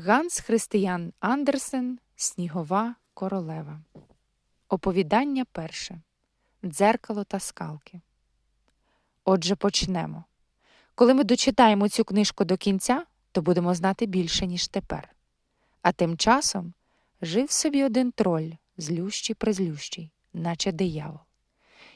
Ганс Християн Андерсен Снігова королева. Оповідання перше. Дзеркало та скалки. Отже, почнемо. Коли ми дочитаємо цю книжку до кінця, то будемо знати більше, ніж тепер. А тим часом жив собі один троль, злющий призлющий, наче диявол.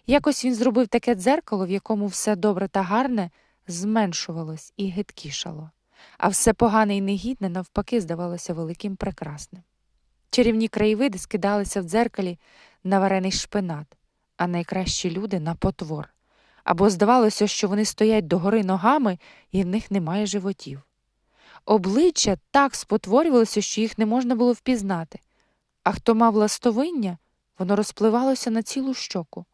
Якось він зробив таке дзеркало, в якому все добре та гарне зменшувалось і гидкішало а все погане і негідне, навпаки, здавалося великим прекрасним. Чарівні краєвиди скидалися в дзеркалі на варений шпинат, а найкращі люди на потвор. Або здавалося, що вони стоять догори ногами і в них немає животів. Обличчя так спотворювалося, що їх не можна було впізнати, а хто мав ластовиння, воно розпливалося на цілу щоку.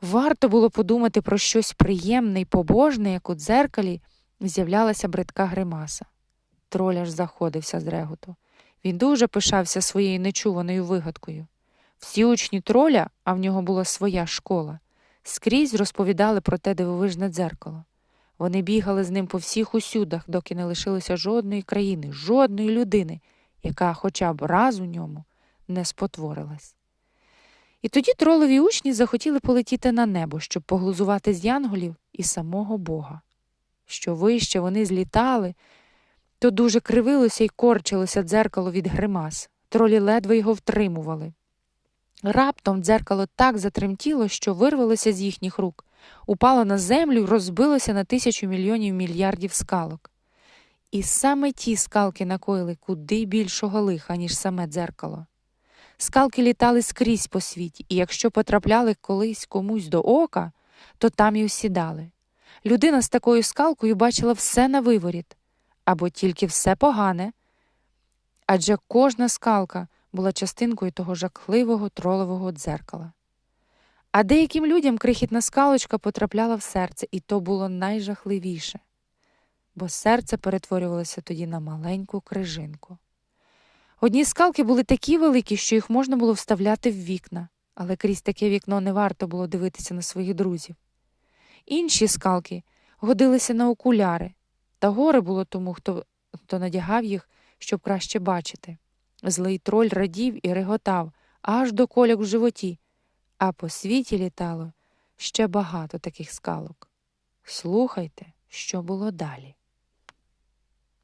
Варто було подумати про щось приємне і побожне, як у дзеркалі з'являлася бридка гримаса. Троль аж заходився з реготу. Він дуже пишався своєю нечуваною вигадкою. Всі учні троля, а в нього була своя школа, скрізь розповідали про те дивовижне дзеркало. Вони бігали з ним по всіх усюдах, доки не лишилося жодної країни, жодної людини, яка хоча б раз у ньому не спотворилась. І тоді тролові учні захотіли полетіти на небо, щоб поглузувати з янголів і самого Бога що вище вони злітали, то дуже кривилося і корчилося дзеркало від гримас. Тролі ледве його втримували. Раптом дзеркало так затремтіло, що вирвалося з їхніх рук, упало на землю і розбилося на тисячу мільйонів мільярдів скалок. І саме ті скалки накоїли куди більшого лиха, ніж саме дзеркало. Скалки літали скрізь по світі, і якщо потрапляли колись комусь до ока, то там і осідали. Людина з такою скалкою бачила все на виворіт або тільки все погане, адже кожна скалка була частинкою того жахливого тролового дзеркала. А деяким людям крихітна скалочка потрапляла в серце, і то було найжахливіше, бо серце перетворювалося тоді на маленьку крижинку. Одні скалки були такі великі, що їх можна було вставляти в вікна, але крізь таке вікно не варто було дивитися на своїх друзів. Інші скалки годилися на окуляри, та горе було тому, хто, хто надягав їх, щоб краще бачити. Злий троль радів і реготав аж до коляк в животі, а по світі літало ще багато таких скалок. Слухайте, що було далі.